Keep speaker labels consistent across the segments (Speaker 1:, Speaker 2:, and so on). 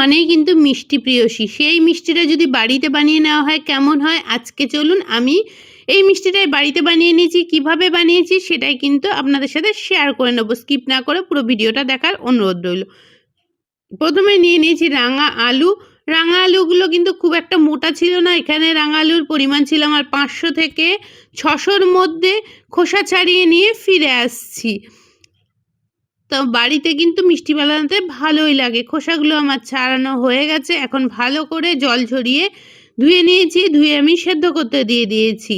Speaker 1: মানেই কিন্তু মিষ্টি প্রিয়সী। সেই মিষ্টিটা যদি বাড়িতে বানিয়ে নেওয়া হয়, কেমন হয়? আজকে চলুন আমি এই মিষ্টিটাই বাড়িতে বানিয়ে নিয়েছি, কীভাবে বানিয়েছি সেটাই কিন্তু আপনাদের সাথে শেয়ার করে নেব। স্কিপ না করে পুরো ভিডিওটা দেখার অনুরোধ রইল। প্রথমে নিয়ে নিয়েছি রাঙা আলু। রাঙা আলুগুলো কিন্তু খুব একটা মোটা ছিল না। এখানে রাঙা আলুর পরিমাণ ছিল আমার পাঁচশো থেকে ছশোর মধ্যে খোসা ছাড়িয়ে নিয়ে ফিরে আসছি। তো বাড়িতে কিন্তু মিষ্টি বানাতে ভালোই লাগে। খোসাগুলো আমার ছাড়ানো হয়ে গেছে। এখন ভালো করে জল ঝরিয়ে ধুয়ে নিয়েছি। ধুয়ে আমি সেদ্ধ করতে দিয়ে দিয়েছি।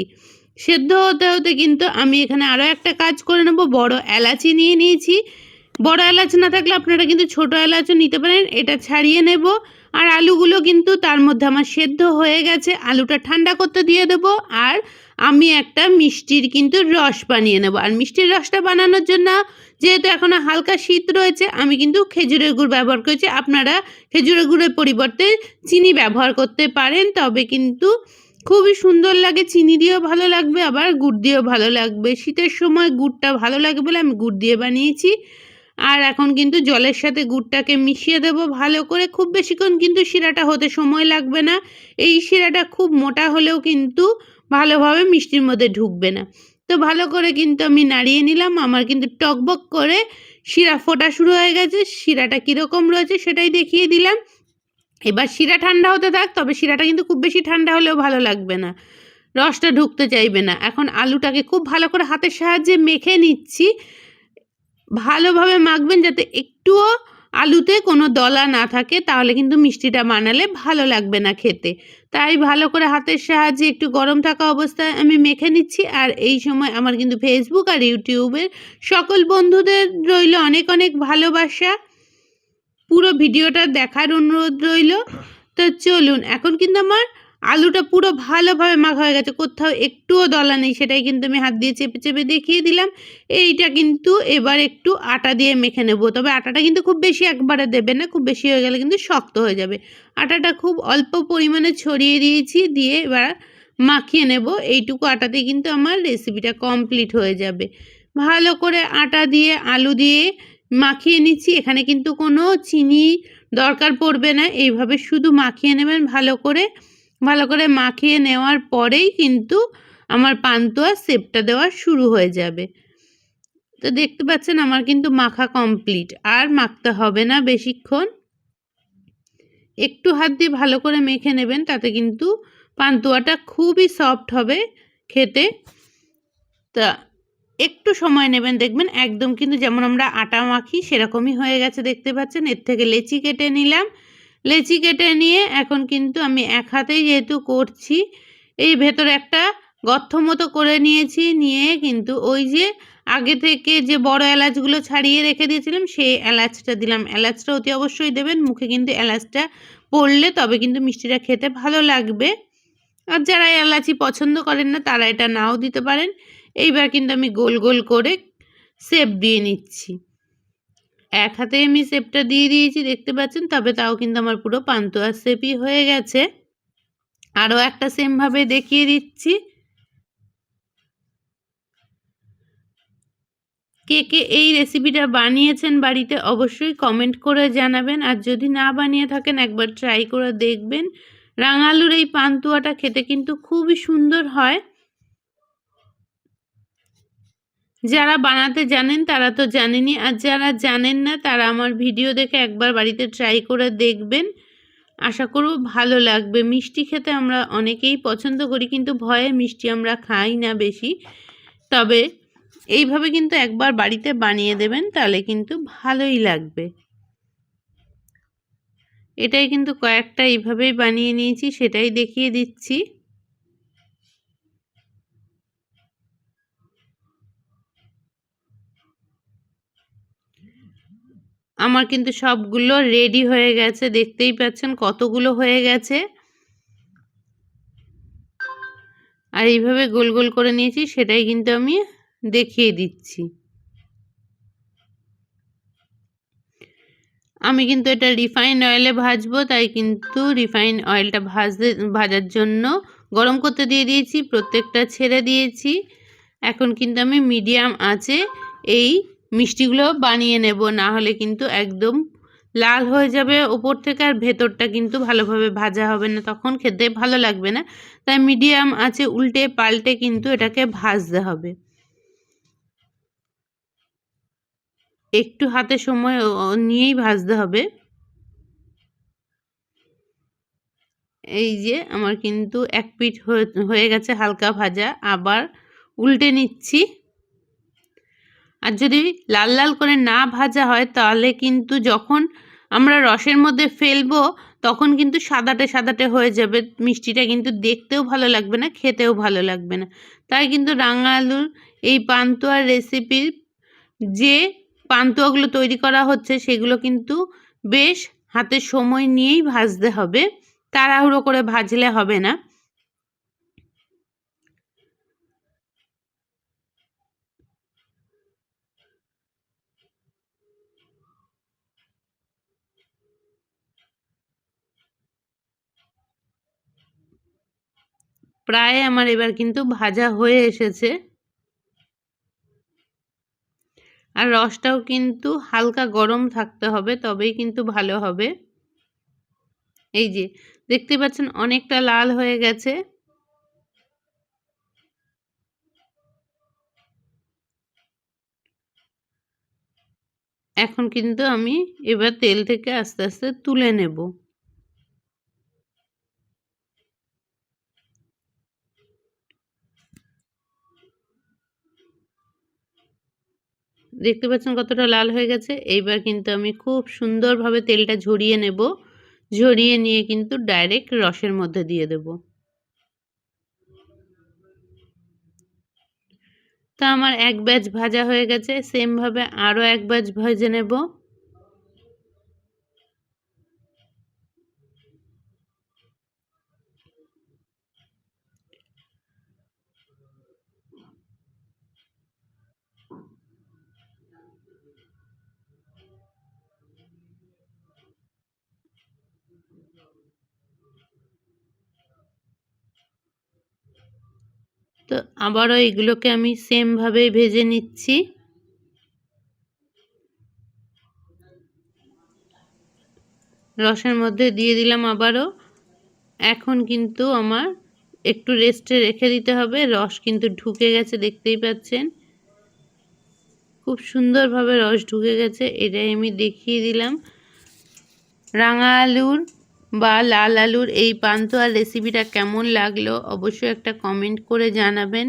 Speaker 1: সেদ্ধ হতে হতে কিন্তু আমি এখানে আরও একটা কাজ করে নেব। বড় এলাচি নিয়ে নিয়েছি। বড় এলাচ না থাকলে আপনারা কিন্তু ছোট এলাচও নিতে পারেন। এটা ছাড়িয়ে নেব। আর আলুগুলো কিন্তু তার মধ্যে আমার সেদ্ধ হয়ে গেছে। আলুটা ঠান্ডা করতে দিয়ে দেবো। আর আমি একটা মিষ্টির কিন্তু রস বানিয়ে নেব। আর মিষ্টির রসটা বানানোর জন্য যেহেতু এখনও হালকা শীত রয়েছে, আমি কিন্তু খেজুরের গুড় ব্যবহার করেছি। আপনারা খেজুরের গুড়ের পরিবর্তে চিনি ব্যবহার করতে পারেন, তবে কিন্তু খুবই সুন্দর লাগে। চিনি দিয়েও ভালো লাগবে, আবার গুড় দিয়েও ভালো লাগবে। শীতের সময় গুড়টা ভালো লাগে বলে আমি গুড় দিয়ে বানিয়েছি। আর এখন কিন্তু জলের সাথে গুড়টাকে মিশিয়ে দেব ভালো করে। খুব বেশিক্ষণ কিন্তু শিরাটা হতে সময় লাগবে না। এই শিরাটা খুব মোটা হলেও কিন্তু ভালোভাবে মিষ্টির মধ্যে ঢুকবে না। তো ভালো করে কিন্তু আমি নাড়িয়ে নিলাম। আমার কিন্তু টকবক করে শিরা ফোটা শুরু হয়ে গেছে। শিরাটা কীরকম রয়েছে সেটাই দেখিয়ে দিলাম। এবার শিরা ঠান্ডা হতে থাক, তবে শিরাটা কিন্তু খুব বেশি ঠান্ডা হলেও ভালো লাগবে না। রসটা ঢুকতে চাইবে না। এখন আলুটাকে খুব ভালো করে হাতের সাহায্যে মেখে নিচ্ছি। ভালোভাবে মাখবেন যাতে একটুও আলুতে কোনো দলা না থাকে, তাহলে কিন্তু মিষ্টিটা বানালে ভালো লাগবে না খেতে। তাই ভালো করে হাতের সাহায্যে একটু গরম থাকা অবস্থায় আমি মেখে নিচ্ছি। আর এই সময় আমার কিন্তু ফেসবুক আর ইউটিউবের সকল বন্ধুদের রইল অনেক অনেক ভালোবাসা। পুরো ভিডিওটা দেখার অনুরোধ রইল। তো চলুন, এখন কিন্তু আমার আলুটা পুরো ভালোভাবে মাখা হয়ে গেছে। কোথাও একটুও দলা নেই। সেটাই কিন্তু আমি হাত দিয়ে চেপে চেপে দেখিয়ে দিলাম। এইটা কিন্তু এবার একটু আটা দিয়ে মেখে নেব। তবে আটাটা কিন্তু খুব বেশি একবারে দেবে না, খুব বেশি হয়ে গেলে কিন্তু শক্ত হয়ে যাবে। আটাটা খুব অল্প পরিমাণে ছড়িয়ে দিয়েছি, দিয়ে এবার মাখিয়ে নেব। এইটুকু আটাতে কিন্তু আমার রেসিপিটা কমপ্লিট হয়ে যাবে। ভালো করে আটা দিয়ে, আলু দিয়ে মাখিয়ে নিচ্ছি। এখানে কিন্তু কোনো চিনি দরকার পড়বে না। এইভাবে শুধু মাখিয়ে নেবেন, ভালো করে ভালো করে মাখিয়ে নেওয়ার পরেই কিন্তু আমার পান্তুয়া সেপটা দেওয়া শুরু হয়ে যাবে। তো দেখতে পাচ্ছেন আমার কিন্তু মাখা কমপ্লিট আর মাখতে হবে না বেশিক্ষণ। একটু হাত দিয়ে ভালো করে মেখে নেবেন, তাতে কিন্তু পান্তুয়াটা খুবই সফট হবে খেতে। তা একটু সময় নেবেন, দেখবেন একদম কিন্তু যেমন আমরা আটা মাখি সেরকমই হয়ে গেছে, দেখতে পাচ্ছেন? এর থেকে লেচি কেটে নিলাম। লেচি কেটে নিয়ে এখন কিন্তু আমি এক হাতেই যেহেতু করছি, এই ভেতর একটা গর্থ মতো করে নিয়েছি, নিয়ে কিন্তু ওই যে আগে থেকে যে বড় এলাচগুলো ছাড়িয়ে রেখে দিয়েছিলাম, সেই এলাচটা দিলাম। এলাচটা অতি অবশ্যই দেবেন, মুখে কিন্তু এলাচটা পড়লে তবে কিন্তু মিষ্টিটা খেতে ভালো লাগবে। আর যারা এলাচি পছন্দ করেন না, তারা এটা নাও দিতে পারেন। এইবার কিন্তু আমি গোল গোল করে সেপ দিয়ে নিচ্ছি। এক হাতে আমি সেপটা দিয়ে দিয়েছি, দেখতে পাচ্ছেন? তবে তাও কিন্তু আমার পুরো পান্তুয়া সেপই হয়ে গেছে। আরও একটা সেমভাবে দেখিয়ে দিচ্ছি। কে কে এই রেসিপিটা বানিয়েছেন বাড়িতে অবশ্যই কমেন্ট করে জানাবেন। আর যদি না বানিয়ে থাকেন, একবার ট্রাই করে দেখবেন। রাঙালুর এই পান্তুয়াটা খেতে কিন্তু খুবই সুন্দর হয়। যারা বানাতে জানেন তারা তো জানেনই আর যারা জানেন না তারা আমার ভিডিও দেখে একবার বাড়িতে ট্রাই করে দেখবেন। আশা করব ভালো লাগবে। মিষ্টি খেতে আমরা অনেকেই পছন্দ করি, কিন্তু ভয়ে মিষ্টি আমরা খাই না বেশি। তবে এইভাবে কিন্তু একবার বাড়িতে বানিয়ে দেবেন, তাহলে কিন্তু ভালোই লাগবে। এটাই কিন্তু কয়েকটা এইভাবেই বানিয়ে নিয়েছি, সেটাই দেখিয়ে দিচ্ছি। আমার কিন্তু সবগুলো রেডি হয়ে গেছে, দেখতেই পাচ্ছেন কতগুলো হয়ে গেছে। আর এইভাবে গোল গোল করে নিয়েছি, সেটাই কিন্তু আমি দেখিয়ে দিচ্ছি। আমি কিন্তু এটা রিফাইন অয়েলে ভাজবো, তাই কিন্তু রিফাইন অয়েলটা ভাজতে, ভাজার জন্য গরম করতে দিয়ে দিয়েছি, প্রত্যেকটা ছেড়ে দিয়েছি। এখন কিন্তু আমি মিডিয়াম আছে এই মিষ্টিগুলো বানিয়ে নেব, না হলে কিন্তু একদম লাল হয়ে যাবে ওপর থেকে আর ভেতরটা কিন্তু ভালোভাবে ভাজা হবে না, তখন খেতে ভালো লাগবে না। তাই মিডিয়াম আছে উল্টে পাল্টে কিন্তু এটাকে ভাজতে হবে। একটু হাতে সময় নিয়েই ভাজতে হবে। এই যে আমার কিন্তু এক পিঠ হয়ে গেছে হালকা ভাজা, আবার উল্টে নিচ্ছি। আর যদি লাল লাল করে না ভাজা হয় তাহলে কিন্তু যখন আমরা রসের মধ্যে ফেলব, তখন কিন্তু সাদাটে সাদাটে হয়ে যাবে। মিষ্টিটা কিন্তু দেখতেও ভালো লাগবে না, খেতেও ভালো লাগবে না। তাই কিন্তু রাঙা আলুর এই পান্তুয়ার রেসিপির যে পান্তুয়াগুলো তৈরি করা হচ্ছে, সেগুলো কিন্তু বেশ হাতে সময় নিয়েই ভাজতে হবে। তাড়াহুড়ো করে ভাজলে হবে না। প্রায় আমার এবার কিন্তু ভাজা হয়ে এসেছে। আর রসটাও কিন্তু হালকা গরম থাকতে হবে, তবেই কিন্তু ভালো হবে। এই যে, দেখতে পাচ্ছেন অনেকটা লাল হয়ে গেছে। এখন কিন্তু আমি এবার তেল থেকে আস্তে আস্তে তুলে নেব। দেখতে পাচ্ছেন কতটা লাল হয়ে গেছে। এইবার কিন্তু আমি খুব সুন্দরভাবে তেলটা ঝরিয়ে নেব। ঝরিয়ে নিয়ে কিন্তু ডাইরেক্ট রসের মধ্যে দিয়ে দেব। তা আমার এক ব্যাচ ভাজা হয়ে গেছে। সেমভাবে আরও এক ব্যাচ ভেজে নেব। তো আবারও এগুলোকে আমি সেমভাবেই ভেজে নিচ্ছি। রসের মধ্যে দিয়ে দিলাম আবারও। এখন কিন্তু আমার একটু রেস্টে রেখে দিতে হবে। রস কিন্তু ঢুকে গেছে, দেখতেই পাচ্ছেন। খুব সুন্দরভাবে রস ঢুকে গেছে, এটাই আমি দেখিয়ে দিলাম। রাঙা আলুর বা লাল আলুর এই পান্তুয়ার রেসিপিটা কেমন লাগল অবশ্যই একটা কমেন্ট করে জানাবেন।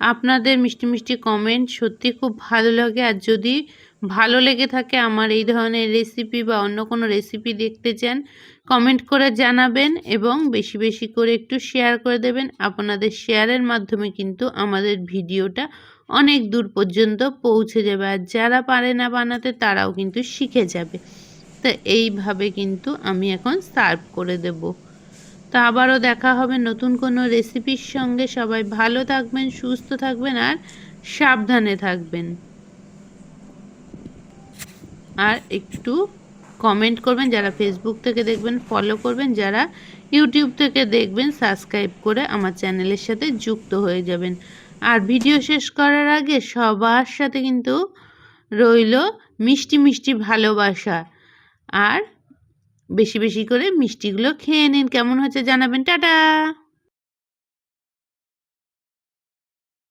Speaker 1: আপনাদের মিষ্টি মিষ্টি কমেন্ট সত্যি খুব ভালো লাগে। আর যদি ভালো লেগে থাকে আমার এই ধরনের রেসিপি বা অন্য কোনো রেসিপি দেখতে চান কমেন্ট করে জানাবেন এবং বেশি বেশি করে একটু শেয়ার করে দেবেন। আপনাদের শেয়ারের মাধ্যমে কিন্তু আমাদের ভিডিওটা অনেক দূর পর্যন্ত পৌঁছে যাবে। আর যারা পারে না বানাতে তারাও কিন্তু শিখে যাবে। তো এইভাবে কিন্তু আমি এখন সার্ভ করে দেব। তো আবারও দেখা হবে নতুন কোনো রেসিপির সঙ্গে। সবাই ভালো থাকবেন, সুস্থ থাকবেন আর সাবধানে থাকবেন। আর একটু কমেন্ট করবেন, যারা ফেসবুক থেকে দেখবেন ফলো করবেন, যারা ইউটিউব থেকে দেখবেন সাবস্ক্রাইব করে আমার চ্যানেলের সাথে যুক্ত হয়ে যাবেন। আর ভিডিও শেষ করার আগে সবার সাথে কিন্তু রইল মিষ্টি মিষ্টি ভালোবাসা। আর বেশি বেশি করে মিষ্টিগুলো খেয়ে নিন। কেমন হচ্ছে জানাবেন। টাটা!